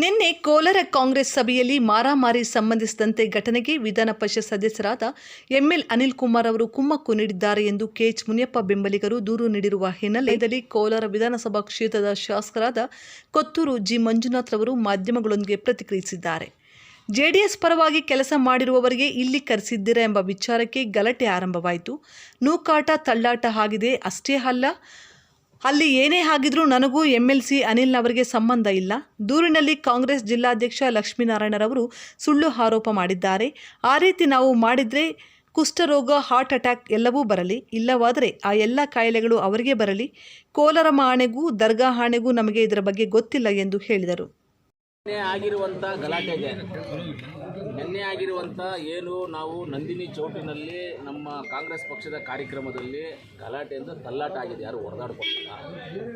ನಿನ್ನೆ ಕೋಲಾರ ಕಾಂಗ್ರೆಸ್ ಸಭೆಯಲ್ಲಿ ಮಾರಾಮಾರಿ ಸಂಬಂಧಿಸಿದಂತೆ ಘಟನೆಗೆ ವಿಧಾನ ಪರಿಷತ್ ಸದಸ್ಯರಾದ ಎಂಎಲ್ ಅನಿಲ್ ಕುಮಾರ್ ಅವರು ಕುಮ್ಮಕ್ಕು ನೀಡಿದ್ದಾರೆ ಎಂದು ಕೆಎಚ್ ಮುನಿಯಪ್ಪ ಬೆಂಬಲಿಗರು ದೂರು ನೀಡಿರುವ ಹಿನ್ನೆಲೆಯಲ್ಲಿ ಕೋಲಾರ ವಿಧಾನಸಭಾ ಕ್ಷೇತ್ರದ ಶಾಸಕರಾದ ಕೊತ್ತೂರು ಜಿ ಮಂಜುನಾಥ್ ರವರು ಮಾಧ್ಯಮಗಳೊಂದಿಗೆ ಪ್ರತಿಕ್ರಿಯಿಸಿದ್ದಾರೆ. ಜೆಡಿಎಸ್ ಪರವಾಗಿ ಕೆಲಸ ಮಾಡಿರುವವರಿಗೆ ಇಲ್ಲಿ ಕರೆಸಿದ್ದೀರಾ ಎಂಬ ವಿಚಾರಕ್ಕೆ ಗಲಾಟೆ ಆರಂಭವಾಯಿತು. ನೂಕಾಟ ತಳ್ಳಾಟ ಆಗಿದೆ. ಅಷ್ಟೇ ಅಲ್ಲ ಅಲ್ಲಿ ಏನೇ ಆಗಿದ್ರೂ ನನಗೂ ಎಂಎಲ್ಸಿ ಅನಿಲ್ನವರಿಗೆ ಸಂಬಂಧ ಇಲ್ಲ. ದೂರಿನಲ್ಲಿ ಕಾಂಗ್ರೆಸ್ ಜಿಲ್ಲಾಧ್ಯಕ್ಷ ಲಕ್ಷ್ಮೀನಾರಾಯಣರವರು ಸುಳ್ಳು ಆರೋಪ ಮಾಡಿದ್ದಾರೆ. ಆ ರೀತಿ ನಾವು ಮಾಡಿದರೆ ಕುಷ್ಠರೋಗ, ಹಾರ್ಟ್ ಅಟ್ಯಾಕ್ ಎಲ್ಲವೂ ಬರಲಿ. ಇಲ್ಲವಾದರೆ ಆ ಎಲ್ಲ ಕಾಯಿಲೆಗಳು ಅವರಿಗೆ ಬರಲಿ. ಕೋಲಾರಮ್ಮ ಆಣೆಗೂ, ದರ್ಗಾ ಆಣೆಗೂ ನಮಗೆ ಇದರ ಬಗ್ಗೆ ಗೊತ್ತಿಲ್ಲ ಎಂದು ಹೇಳಿದರು. ನಿನ್ನೆ ಆಗಿರುವಂಥ ಗಲಾಟೆಗೆ, ನಿನ್ನೆ ಆಗಿರುವಂಥ ಏನು ನಾವು ನಂದಿನಿ ಚೌಟಿನಲ್ಲಿ ನಮ್ಮ ಕಾಂಗ್ರೆಸ್ ಪಕ್ಷದ ಕಾರ್ಯಕ್ರಮದಲ್ಲಿ ಗಲಾಟೆ ಅಂತ ತಲ್ಲಾಟ ಆಗಿದೆ. ಯಾರು ಹೊಡೆದಾಡ್ಕೊಂಡಿಲ್ಲ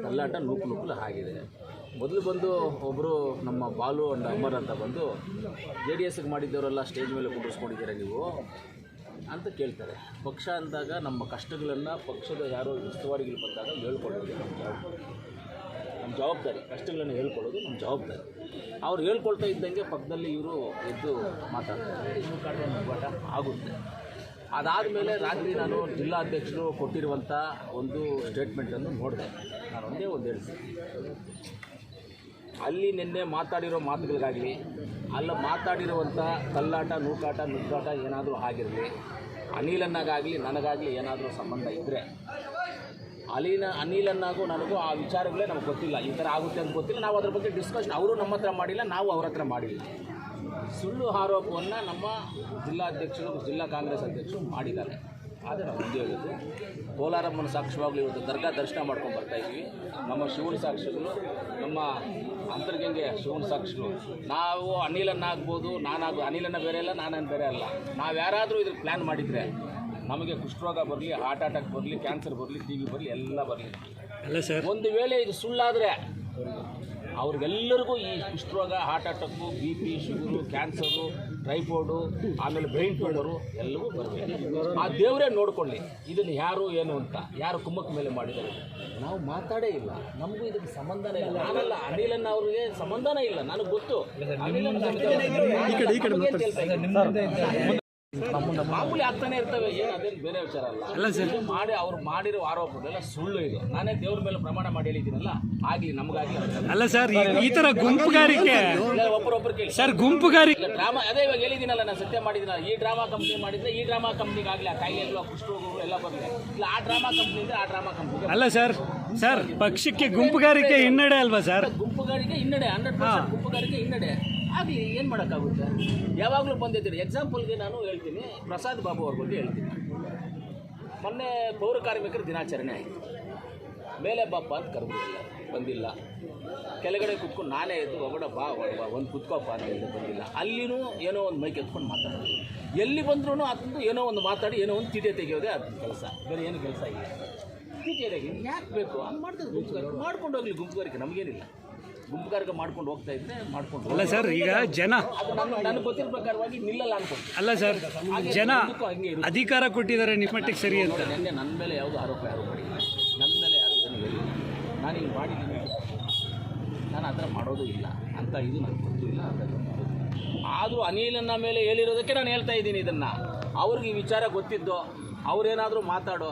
ತಲ್ಲಾಟ ನೂಕು ನೂಕಲು ಆಗಿದೆ. ಮೊದಲು ಬಂದು ಒಬ್ಬರು ನಮ್ಮ ಬಾಲು ಅಂಡ್ ಅಮರ್ ಅಂತ ಬಂದು, ಜೆ ಡಿ ಎಸ್ಗೆ ಮಾಡಿದ್ದವರೆಲ್ಲ ಸ್ಟೇಜ್ ಮೇಲೆ ಕುಂಡಿಸ್ಕೊಂಡಿದ್ದೀರಾ ನೀವು? ಅಂತ ಕೇಳ್ತಾರೆ. ಪಕ್ಷ ಅಂದಾಗ ನಮ್ಮ ಕಷ್ಟಗಳನ್ನು ಪಕ್ಷದ ಯಾರು ಉಸ್ತುವಾರಿಗಳು ಬಂದಾಗ ಹೇಳ್ಕೊಳ್ಳೋದು ನಮ್ಮ ಜವಾಬ್ದಾರಿ. ನಮ್ಮ ಜವಾಬ್ದಾರಿ. ಕಷ್ಟಗಳನ್ನು ಹೇಳ್ಕೊಳ್ಳೋದು ನಮ್ಮ ಜವಾಬ್ದಾರಿ. ಅವ್ರು ಹೇಳ್ಕೊಳ್ತಾ ಇದ್ದಂಗೆ ಪಕ್ಕದಲ್ಲಿ ಇವರು ಎದ್ದು ಮಾತಾಡ್ತಾರೆ. ಇನ್ನು ಅದಾದ ಮೇಲೆ ಆಗುತ್ತೆ. ರಾತ್ರಿ ನಾನು ಜಿಲ್ಲಾಧ್ಯಕ್ಷರು ಕೊಟ್ಟಿರುವಂಥ ಒಂದು ಸ್ಟೇಟ್ಮೆಂಟನ್ನು ನೋಡಿದೆ. ನಾನು ಒಂದೇ ಒಂದು ಹೇಳ್ತೀನಿ. ಅಲ್ಲಿ ನಿನ್ನೆ ಮಾತಾಡಿರೋ ಮಾತುಗಳಿಗಾಗಲಿ ಅಲ್ಲ ಮಾತಾಡಿರುವಂಥ ಕಲ್ಲಾಟ ನೂಕಾಟ ನುಗ್ಗಾಟ ಏನಾದರೂ ಆಗಿರಲಿ ಅನಿಲನ್ನಾಗಲಿ ನನಗಾಗಲಿ ಏನಾದರೂ ಸಂಬಂಧ ಇದ್ದರೆ ಅಲಿನ ಅನಿಲನ್ನಾಗೂ ನನಗೂ ಆ ವಿಚಾರಗಳೇ ನಮ್ಗೆ ಗೊತ್ತಿಲ್ಲ. ಈ ಥರ ಆಗುತ್ತೆ ಅಂತ ಗೊತ್ತಿಲ್ಲ. ನಾವು ಅದ್ರ ಬಗ್ಗೆ ಡಿಸ್ಕಷನ್ ಅವರು ನಮ್ಮ ಹತ್ರ ಮಾಡಿಲ್ಲ, ನಾವು ಅವ್ರ ಹತ್ರ ಮಾಡಿಲ್ಲ. ಸುಳ್ಳು ಆರೋಪವನ್ನು ನಮ್ಮ ಜಿಲ್ಲಾಧ್ಯಕ್ಷರು ಜಿಲ್ಲಾ ಕಾಂಗ್ರೆಸ್ ಅಧ್ಯಕ್ಷರು ಮಾಡಿದ್ದಾರೆ. ಆದರೆ ನಾವು ಮುಂದೆ ಹೇಳಿದ್ದು ಕೋಲಾರಮ್ಮನ ಸಾಕ್ಷ್ಯವಾಗಲಿ ಇವತ್ತು ದರ್ಗಾ ದರ್ಶನ ಮಾಡ್ಕೊಂಡು ಬರ್ತಾ ಇದ್ವಿ. ನಮ್ಮ ಶಿವನ ಸಾಕ್ಷಿಗಳು, ನಮ್ಮ ಅಂತರ್ಗಂಗೆ ಶಿವನ ಸಾಕ್ಷಿಗಳು. ನಾವು ಅನಿಲನ್ನಾಗ್ಬೋದು, ನಾನಾಗ ಅನಿಲನ್ನ ಬೇರೆ ಅಲ್ಲ ನಾನನ್ನು ಬೇರೆ ಅಲ್ಲ. ನಾವು ಯಾರಾದರೂ ಇದ್ರ ಪ್ಲ್ಯಾನ್ ಮಾಡಿದರೆ ನಮಗೆ ಕುಷ್ಠರೋಗ ಬರಲಿ ಹಾರ್ಟ್ ಅಟ್ಯಾಕ್ ಬರಲಿ ಕ್ಯಾನ್ಸರ್ ಬರಲಿ ಟಿ ವಿ ಬರಲಿ ಎಲ್ಲ ಬರಲಿ. ಅಲ್ಲ ಸರ್. ಒಂದು ವೇಳೆ ಇದು ಸುಳ್ಳಾದರೆ ಅವ್ರಿಗೆಲ್ಲರಿಗೂ ಈ ಕುಷ್ಠರೋಗ heart attack B P sugar cancer typhoid ಆಮೇಲೆ ಬ್ರೈನ್ ಟ್ಯೂಮರು ಎಲ್ಲವೂ ಬರಬೇಕು. ಆ ದೇವರೇ ನೋಡ್ಕೊಳ್ಳಿ ಇದನ್ನು ಯಾರು ಏನು ಅಂತ ಯಾರು ಕುಮ್ಮಕ್ಕ ಮೇಲೆ ಮಾಡಿದ್ದಾರೆ. ನಾವು ಮಾತಾಡೇ ಇಲ್ಲ ನಮಗೂ ಇದಕ್ಕೆ ಸಂಬಂಧನೇ ಇಲ್ಲ. ನಾನಲ್ಲ ಅನಿಲನ್ನ ಅವ್ರಿಗೆ ಸಂಬಂಧನೇ ಇಲ್ಲ ನನಗೆ ಗೊತ್ತು. ಅನಿಲನ್ನ? ಮಾಮೂಲಿ ಆಗ್ತಾನೆ ಇರ್ತವೆ ಏನು ಅದೇನು ಬೇರೆ ವಿಚಾರ ಅಲ್ಲ. ಅಲ್ಲ ಸರ್. ಮಾಡಿ ಅವ್ರು ಮಾಡಿರೋ ಆರೋಪಗಳೆಲ್ಲ ಸುಳ್ಳು ಇದು. ನಾನೇ ದೇವ್ರ ಮೇಲೆ ಪ್ರಮಾಣ ಮಾಡಿ ಹೇಳಿದ್ದೀನಲ್ಲ ಆಗ್ಲಿ ನಮಗಾಗ್ಲಿ ಅಲ್ಲ ಸರ್ ಈ- ತರ ಗುಂಪುಗಾರಿಕೆ ಒಬ್ಬರೊಬ್ಬರು ಕೇಳಿ. ಸರ್ ಗುಂಪುಗಾರಿಕೆ ಡ್ರಾಮಾ ಅದೇ ಇವಾಗ ಹೇಳಿದಿನಲ್ಲ ನಾನು ಸತ್ಯ ಮಾಡಿದಿನ ಈ ಡ್ರಾಮಾ ಕಂಪ್ನಿ ಮಾಡಿದ್ರೆ ಈ ಡ್ರಾಮಾ ಕಂಪ್ನಿಗೆ ಆಗಲಿ ಆ ಕಾಯಿಲೆಗಳು ಆ ಕುಷ್ಠರೋಗಗಳು ಎಲ್ಲ ಬರಲಿ. ಇಲ್ಲ ಆ ಡ್ರಾಮಾ ಕಂಪ್ನಿ ಇದ್ರೆ ಆ ಡ್ರಾಮಾ ಕಂಪ್ನಿ ಅಲ್ಲ ಸರ್ ಸರ್ ಪಕ್ಷಕ್ಕೆ ಗುಂಪುಗಾರಿಕೆ ಹಿನ್ನಡೆ ಅಲ್ವಾ ಸರ್? ಗುಂಪುಗಾರಿಕೆ ಹಿನ್ನಡೆ ಹಂಡ್ರೆಡ್ ಪರ್ಸೆಂಟ್ ಗುಂಪುಗಾರಿಕೆ ಹಿನ್ನಡೆ. ಆಗಲಿ, ಏನು ಮಾಡೋಕ್ಕಾಗುತ್ತೆ? ಯಾವಾಗಲೂ ಬಂದಿದ್ದೀರಿ. ಎಕ್ಸಾಂಪಲ್ಗೆ ನಾನು ಹೇಳ್ತೀನಿ. ಪ್ರಸಾದ್ ಬಾಬು ಅವ್ರ ಬಗ್ಗೆ ಹೇಳ್ತೀನಿ. ಮೊನ್ನೆ ಪೌರ ಕಾರ್ಮಿಕರ ದಿನಾಚರಣೆ ಆಯಿತು. ಮೇಲೆ ಬಾಪ್ಪ ಅಂತ ಕರೆದಿಲ್ಲ, ಬಂದಿಲ್ಲ. ಕೆಳಗಡೆ ಕುತ್ಕೊಂಡು ನಾನೇ ಇದ್ದು ಒಬ್ಬಡ ಬಾ ಒಂದು ಕುತ್ಕೋಪ್ಪ ಅಂತ ಹೇಳಿ ಬಂದಿಲ್ಲ. ಅಲ್ಲಿನೂ ಏನೋ ಒಂದು ಮೈಕ್ ಎತ್ಕೊಂಡು ಮಾತಾಡೋದು. ಎಲ್ಲಿ ಬಂದ್ರೂ ಅದೊಂದು ಏನೋ ಒಂದು ಮಾತಾಡಿ, ಏನೋ ಒಂದು ತಿಡೆ ತೆಗೆಯೋದೇ ಅದು ಕೆಲಸ. ಬೇರೆ ಏನು ಕೆಲಸ ಇಲ್ಲ. ತಿಡೆ ತೆಗಿ ಯಾಕೆ ಬೇಕು? ಹಂಗೆ ಮಾಡ್ತಾರೆ ಗುಂಪುಗಾರಿಕೆ ಮಾಡ್ಕೊಂಡು ಹೋಗ್ಲಿ ಗುಂಪುಗಾರಿಕೆ, ನಮಗೇನಿಲ್ಲ. ಗುಂಪುಗಾರಿಕೆ ಮಾಡ್ಕೊಂಡು ಹೋಗ್ತಾ ಇದ್ರೆ ಮಾಡ್ಕೊಂಡು ಅಲ್ಲ ಸರ್ ಈಗ ಜನ ನನಗೆ ಗೊತ್ತಿರೋ ಪ್ರಕಾರವಾಗಿ ನಿಲ್ಲಲ್ಲ ಅನ್ಕೊಂಡು. ಅಲ್ಲ ಸರ್ ಜನ ಅಧಿಕಾರ ಕೊಟ್ಟಿದ್ದಾರೆ ನಿಮ್ಮ ಮಟ್ಟಿಗೆ ಸರಿ ಅಂತ. ನಿನ್ನೆ ನನ್ನ ಮೇಲೆ ಯಾವುದು ಆರೋಪ ಯಾರು ಮಾಡಿಲ್ಲ. ನನ್ನ ಮೇಲೆ ಯಾರು ಜನ ನಾನು ಹಿಂಗೆ ಮಾಡಿದ್ದೀನಿ ನಾನು ಆ ಥರ ಮಾಡೋದು ಇಲ್ಲ ಅಂತ ಇದು ನನಗೆ ಗೊತ್ತಿಲ್ಲ ಅಂತ ಇದು ಆದರೂ ಅನಿಲನ್ನ ಮೇಲೆ ಹೇಳಿರೋದಕ್ಕೆ ನಾನು ಹೇಳ್ತಾ ಇದ್ದೀನಿ ಇದನ್ನು. ಅವ್ರಿಗೆ ಈ ವಿಚಾರ ಗೊತ್ತಿದ್ದೋ ಅವ್ರೇನಾದರೂ ಮಾತಾಡೋ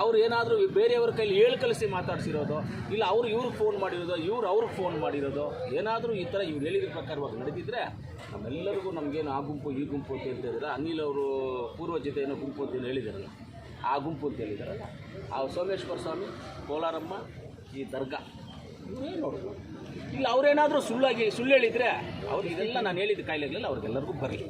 ಅವ್ರು ಏನಾದರೂ ಬೇರೆಯವ್ರ ಕೈಲಿ ಹೇಳಿ ಕಲಿಸಿ ಮಾತಾಡ್ಸಿರೋದು, ಇಲ್ಲ ಅವ್ರು ಇವ್ರಿಗೆ ಫೋನ್ ಮಾಡಿರೋದು, ಇವ್ರು ಅವ್ರಿಗೆ ಫೋನ್ ಮಾಡಿರೋದು, ಏನಾದರೂ ಈ ಥರ ಇವ್ರು ಹೇಳಿದ ಪ್ರಕಾರವಾಗಿ ನಡೆದಿದ್ರೆ ನಮ್ಮೆಲ್ಲರಿಗೂ ನಮಗೇನು ಆ ಗುಂಪು, ಈ ಗುಂಪು ಅಂತ ಹೇಳ್ತಿದ್ರೆ ಅನಿಲ್ ಅವರು ಪೂರ್ವ ಏನೋ ಗುಂಪು ಅಂತ ಏನು ಹೇಳಿದಾರಲ್ಲ, ಆ ಗುಂಪು ಅಂತ ಹೇಳಿದಾರಲ್ಲ, ಆ ಸೋಮೇಶ್ವರ ಸ್ವಾಮಿ, ಕೋಲಾರಮ್ಮ, ಈ ದರ್ಗಾ, ಇವರೇ ನೋಡ್ಬೋದು ಇಲ್ಲ, ಅವ್ರೇನಾದರೂ ಸುಳ್ಳಾಗಿ, ಸುಳ್ಳು ಹೇಳಿದರೆ ಅವ್ರಿಗೆ ಇದೆಲ್ಲ ನಾನು ಹೇಳಿದ ಕಾಯಿಲೆಗಳೆಲ್ಲ ಅವ್ರಿಗೆಲ್ಲರಿಗೂ ಬರಲಿ.